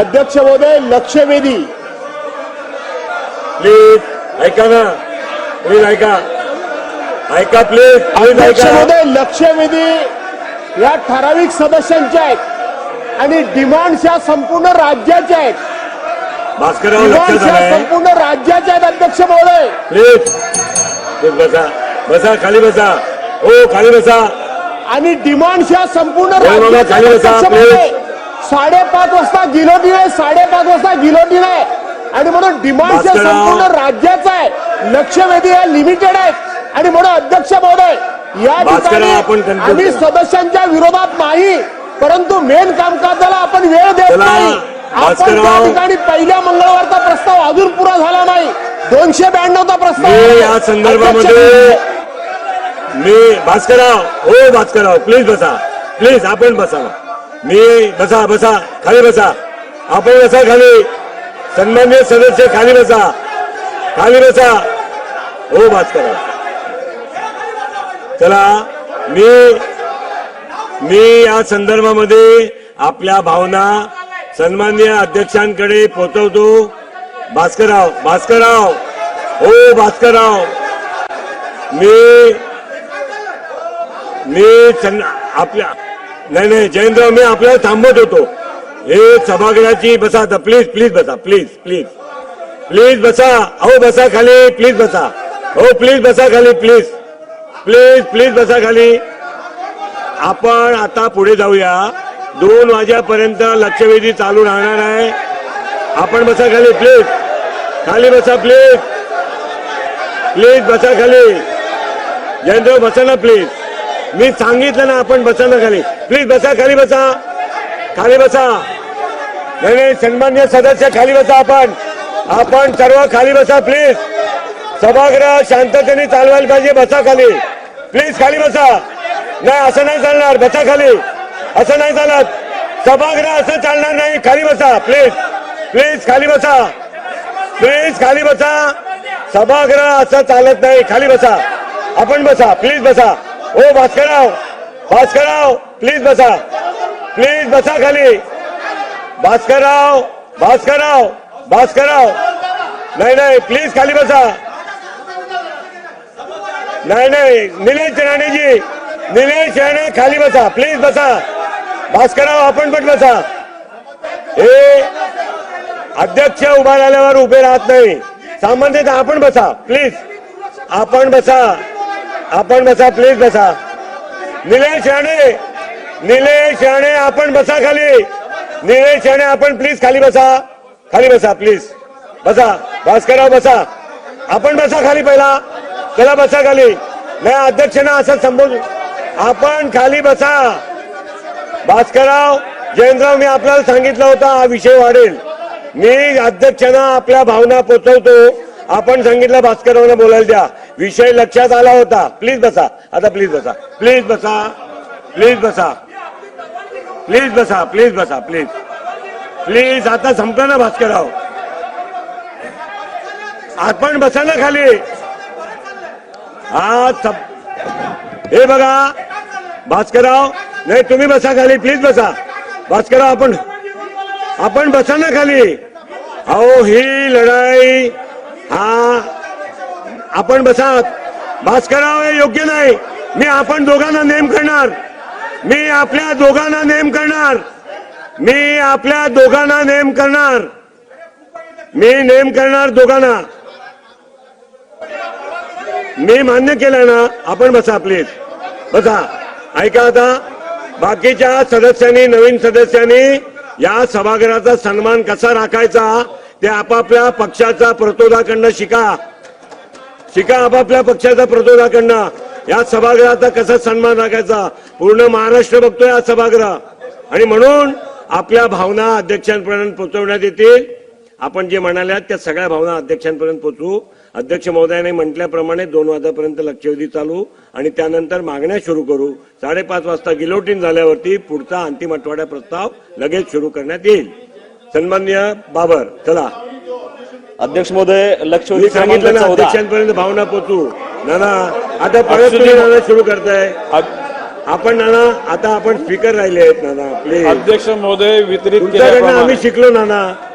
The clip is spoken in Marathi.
अध्यक्ष महोदय लक्षवेधी. प्लीज ऐका ना. प्लीज ऐका. ऐका प्लीज अध्यक्ष महोदय लक्षवेधी या ठराविक सदस्यांच्या आहेत आणि डिमांड्स या संपूर्ण राज्याच्या आहेत. भास्करराव या आलंय संपूर्ण राज्याच्या आहेत अध्यक्ष महोदय. प्लीज. प्लीज बसा. बसा खाली बसा. हो खाली बसा. आणि डिमांड्स या संपूर्ण. साडेपाच वाजता गिलोटीन आहे साडेपाच वाजता गिलोटीन आहे आणि म्हणून डिमांड्स या. संपूर्ण राज्याचा आहे लक्षवेधी या लिमिटेड आहेत आणि म्हणून अध्यक्ष महोदय या ठिकाणी आम्ही. सदस्यांच्या विरोधात नाही परंतु मेन कामकाजाला आपण वेळ देत नाही आपण त्या. ठिकाणी पहिल्या मंगळवारचा प्रस्ताव अजून पुरा झाला नाही दोनशे ब्याण्णवचा प्रस्ताव आहे. या संदर्भामध्ये मी भास्करराव हो भास्करराव प्लीज बसा. प्लीज आपण बसा मी बसा बसा खाली बसा. आपण बसा खाली. सन्मान्य सदस्य खाली बसा. खाली बसा. हो भास्करराव. चला मी मी या संदर्भामध्ये आपल्या भावना सन्मान्य अध्यक्षांकडे पोहोचवतो भास्करराव भास्करराव. हो भास्करराव. मी मी आपल्या नाही नाही जयंतराव मी आपल्याला थांबवत होतो. हे सभागृहाची बसा आता प्लीज प्लीज बसा प्लीज प्लीज प्लीज बसा. अहो बसा खाली प्लीज बसा. हो प्लीज बसा खाली प्लीज प्लीज प्लीज बसा खाली. आपण आता पुढे जाऊया. दोन वाजेपर्यंत लक्षवेधी चालू राहणार आहे. आपण बसा खाली प्लीज खाली बसा प्लीज प्लीज बसा खाली. जयंतराव बसा ना प्लीज मी सांगितलं ना आपण बसा ना खाली. प्लीज बसा खाली बसा. खाली बसा. नाही नाही सन्मान्य सदस्य खाली बसा आपण. आपण सर्व खाली बसा प्लीज सभागृह शांततेने चालवायला पाहिजे बसा खाली. प्लीज खाली बसा. नाही असं नाही चालणार बसा खाली. असं नाही चालत सभागृह असं चालणार नाही खाली बसा प्लीज प्लीज खाली बसा. प्लीज खाली बसा. सभागृह असं चालत नाही खाली बसा. आपण बसा प्लीज बसा. ओ भास्करराव भास्करराव प्लीज बसा. प्लीज बसा खाली. भास्करराव भास्करराव भास्करराव नाही नाही प्लीज खाली बसा. नाही नाही निलेश राणेजी निलेश राणे खाली बसा. प्लीज बसा. भास्करराव आपण पण बसा. हे अध्यक्ष उभा राहिल्यावर उभे राहत नाही. सामान्यतः आपण बसा. प्लीज आपण बसा. आपण बसा प्लीज बसा. निलेश राणे निलेश राणे आपण बसा खाली. निलेश राणे आपण प्लीज खाली बसा. खाली बसा प्लीज बसा. भास्करराव बसा. आपण बसा खाली पहिला. चला बसा खाली. नाही अध्यक्षांना असं संबोध. आपण खाली बसा. भास्करराव जयंतराव मी आपल्याला सांगितलं होता हा विषय वाढेल. मी अध्यक्षांना आपल्या भावना पोचवतो. आपण सांगितलं भास्कररावना बोलायला द्या. विषय लक्षात आला होता. प्लीज बसा. आता प्लीज बसा. प्लीज बसा. प्लीज बसा. प्लीज बसा. प्लीज बसा. प्लीज प्लीज आता संपलं ना भास्करराव. आपण बसा ना खाली. हा हे बघा. भास्करराव नाही तुम्ही बसा खाली. प्लीज बसा. भास्करराव आपण आपण बसा ना खाली. अहो ही लढाई हा आपण बसा भास्करराव हे योग्य नाही. मी आपण दोघांना नेम करणार. मी आपल्या दोघांना नेम करणार. मी आपल्या दोघांना नेम करणार. मी नेम करणार दोघांना. मी मान्य केलं ना आपण बसा प्लीज बसा. ऐका आता. बाकीच्या सदस्यांनी नवीन सदस्यांनी या सभागृहाचा सन्मान कसा राखायचा? ते आपापल्या पक्षाचा प्रतोदाकडनं शिका. शिका आपापल्या पक्षाचा प्रतोदाकडनं. या सभागृहाचा कसा सन्मान राखायचा? पूर्ण महाराष्ट्र बघतोय हा सभागृह. आणि म्हणून आपल्या भावना अध्यक्षांपर्यंत पोहोचवण्यात येतील. आपण जे म्हणाल्या त्या सगळ्या भावना अध्यक्षांपर्यंत पोहोचू अध्यक्ष महोदयाने म्हटल्याप्रमाणे दोन वाजेपर्यंत लक्षवेधी चालू. आणि त्यानंतर मागण्या सुरू करू. साडेपाच वाजता गिलोटीन झाल्यावरती पुढचा अंतिम आठवड्या प्रस्ताव लगेच सुरू करण्यात येईल. सन्मान्य बाबर चला. अध्यक्ष महोदय लक्षवेधी मी सांगितलं ना अध्यक्षांपर्यंत भावना पोचू. ना ना आता परत तुम्ही नाना सुरू करताय. आपण नाना आता आपण स्पीकर राहिले आहेत नाना प्लीज अध्यक्ष महोदय वितरित आम्ही शिकलो नाना.